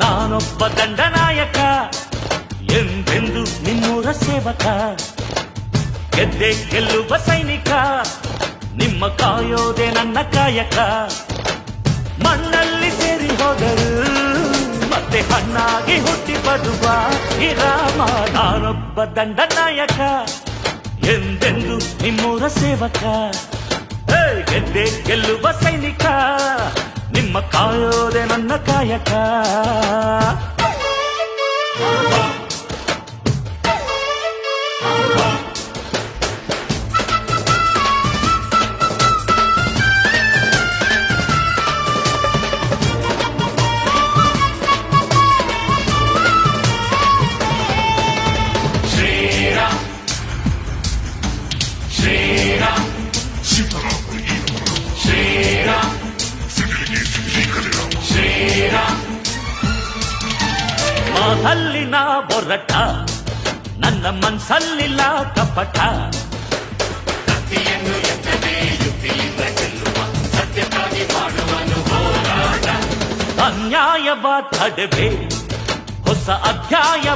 ನಾನೊಬ್ಬ ದಂಡನಾಯಕ ಎಂದೆಂದು ನಿಮ್ಮೂರ ಸೇವಕ? ಗೆದ್ದೆ ಗೆಲ್ಲುವ ಸೈನಿಕ, ನಿಮ್ಮ ಕಾಯೋದೆ ನನ್ನ ಕಾಯಕ. ಮಣ್ಣಲ್ಲಿ ಸೇರಿ ಹೋದರು ಮತ್ತೆ ಹಣ್ಣಾಗಿ ಹುಟ್ಟಿ ಬರುವ ಈ ರಾಮ, ನಾನೊಬ್ಬ ದಂಡನಾಯಕ ಎಂದೆಂದು ನಿಮ್ಮೂರ ಸೇವಕ? ಗೆದ್ದೆ ಗೆಲ್ಲುವ ಸೈನಿಕ ಕಾಯೋದೆ ನನ್ನ ಕಾಯಕ ಶ್ರೀರಾಮ್ ಶ್ರೀರಾಮ್ ಶ್ರೀರಾಮ್ ಮಾತಲ್ಲಿನ ಬೊರಟ ನನ್ನ ಮನ್ಸಲ್ಲಿಲ್ಲ ಕಪಟ. ಕತ್ತಿಯನ್ನು ಎತ್ತದೇ ಯುಕ್ತಿಯಿಂದ ಗೆಲ್ಲುವ ಸತ್ಯಕ್ಕಾಗಿ ಮಾಡುವನು ಹೋರಾಟ. ಅನ್ಯಾಯವ ತಡವೆ ಹೊಸ ಅಧ್ಯಾಯ